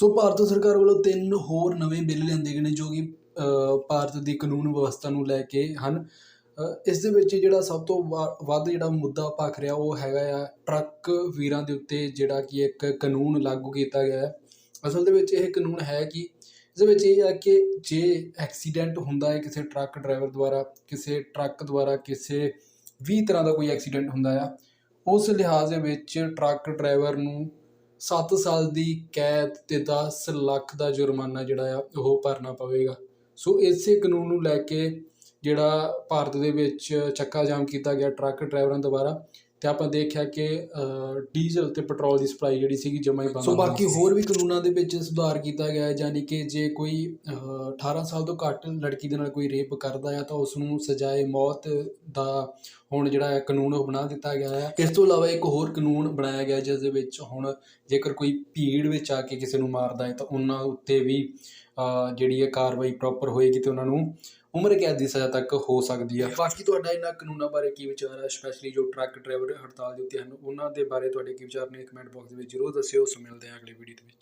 ਸੋ ਭਾਰਤ ਸਰਕਾਰ ਵੱਲੋਂ ਤਿੰਨ ਹੋਰ ਨਵੇਂ ਬਿੱਲ ਲਿਆਂਦੇ ਗਏ ਨੇ ਜੋ ਕਿ ਭਾਰਤ ਦੀ ਕਾਨੂੰਨ ਵਿਵਸਥਾ ਨੂੰ ਲੈ ਕੇ ਹਨ। ਇਸ ਦੇ ਵਿੱਚ ਜਿਹੜਾ ਸਭ ਤੋਂ ਵਾ- ਵੱਧ ਜਿਹੜਾ ਮੁੱਦਾ ਭਖ ਰਿਹਾ ਉਹ ਹੈਗਾ ਆ ਟਰੱਕ ਵੀਰਾਂ ਦੇ ਉੱਤੇ ਜਿਹੜਾ ਕਿ ਇੱਕ ਕਾਨੂੰਨ ਲਾਗੂ ਕੀਤਾ ਗਿਆ ਹੈ। ਅਸਲ ਦੇ ਵਿੱਚ ਇਹ ਕਾਨੂੰਨ ਹੈ ਕਿ ਇਸ ਵਿੱਚ ਇਹ ਹੈ ਕਿ ਜੇ ਐਕਸੀਡੈਂਟ ਹੁੰਦਾ ਹੈ ਕਿਸੇ ਟਰੱਕ ਡਰਾਈਵਰ ਦੁਆਰਾ, ਕਿਸੇ ਟਰੱਕ ਦੁਆਰਾ ਕਿਸੇ ਵੀ ਤਰ੍ਹਾਂ ਦਾ ਕੋਈ ਐਕਸੀਡੈਂਟ ਹੁੰਦਾ ਆ, ਉਸ ਲਿਹਾਜ਼ ਦੇ ਵਿੱਚ ਟਰੱਕ ਡਰਾਈਵਰ ਨੂੰ 7 ਸਾਲ ਦੀ ਕੈਦ ਤੇ 10 ਲੱਖ ਦਾ ਜੁਰਮਾਨਾ ਜਿਹੜਾ ਆ, ਉਹ ਭਰਨਾ ਪਵੇਗਾ। ਸੋ ਇਸੇ ਕਾਨੂੰਨ ਨੂੰ ਲੈ ਕੇ ਜਿਹੜਾ ਭਾਰਤ ਦੇ ਵਿੱਚ ਚੱਕਾ ਜਾਮ ਕੀਤਾ ਗਿਆ, ਟਰੱਕ ਡਰਾਈਵਰਾਂ ਦੁਆਰਾ ਤੇ ਆਪਾਂ ਦੇਖਿਆ ਕਿ ਡੀਜ਼ਲ ਤੇ ਪੈਟਰੋਲ ਦੀ ਸਪਲਾਈ ਜਿਹੜੀ ਸੀਗੀ ਜਮਾ ਹੀ ਬੰਦ ਸੋ ਬਾਕੀ ਹੋਰ ਵੀ ਕਾਨੂੰਨਾਂ ਦੇ ਵਿੱਚ ਸੁਧਾਰ ਕੀਤਾ ਗਿਆ ਹੈ ਯਾਨੀ ਕਿ ਜੇ ਕੋਈ ਅ, 18 ਸਾਲ ਤੋਂ ਘੱਟ ਲੜਕੀ ਦੇ ਨਾਲ ਕੋਈ ਰੇਪ ਕਰਦਾ ਹੈ ਤਾਂ ਉਸ ਨੂੰ ਸਜ਼ਾਏ ਮੌਤ ਦਾ ਹੁਣ ਜਿਹੜਾ ਹੈ ਕਾਨੂੰਨ ਉਹ ਬਣਾ ਦਿੱਤਾ ਗਿਆ ਹੈ। ਇਸ ਤੋਂ ਇਲਾਵਾ ਇੱਕ ਹੋਰ ਕਾਨੂੰਨ ਬਣਾਇਆ ਗਿਆ ਜਿਸ ਦੇ ਵਿੱਚ ਹੁਣ ਜੇਕਰ ਕੋਈ ਭੀੜ ਵਿੱਚ ਆ ਕੇ ਕਿਸੇ ਨੂੰ ਮਾਰਦਾ ਹੈ ਤਾਂ ਉਹਨਾਂ ਉੱਤੇ ਵੀ ਜਿਹੜੀ ਹੈ ਕਾਰਵਾਈ ਪ੍ਰੋਪਰ ਹੋਏਗੀ ਤੇ ਉਹਨਾਂ ਨੂੰ ਉਮਰ ਕੈਦ ਦੀ ਸਜ਼ਾ ਤੱਕ ਹੋ ਸਕਦੀ ਹੈ ਬਾਕੀ ਤੁਹਾਡਾ ਇਹਨਾਂ ਕਾਨੂੰਨਾਂ ਬਾਰੇ ਕੀ ਵਿਚਾਰ ਹੈ ਸਪੈਸ਼ਲੀ ਜੋ ਟਰੱਕ ਡਰਾਈਵਰ ਹੜਤਾਲ ਦੇ ਉੱਤੇ ਹਨ, ਉਹਨਾਂ ਦੇ ਬਾਰੇ ਤੁਹਾਡੇ ਕੀ ਵਿਚਾਰ ਨੇ? ਕਮੈਂਟ ਬਾਕਸ ਦੇ ਵਿੱਚ ਜ਼ਰੂਰ ਦੱਸਿਓ। ਸੋ ਮਿਲਦੇ ਹਾਂ ਅਗਲੀ ਵੀਡੀਓ ਦੇ ਵਿੱਚ।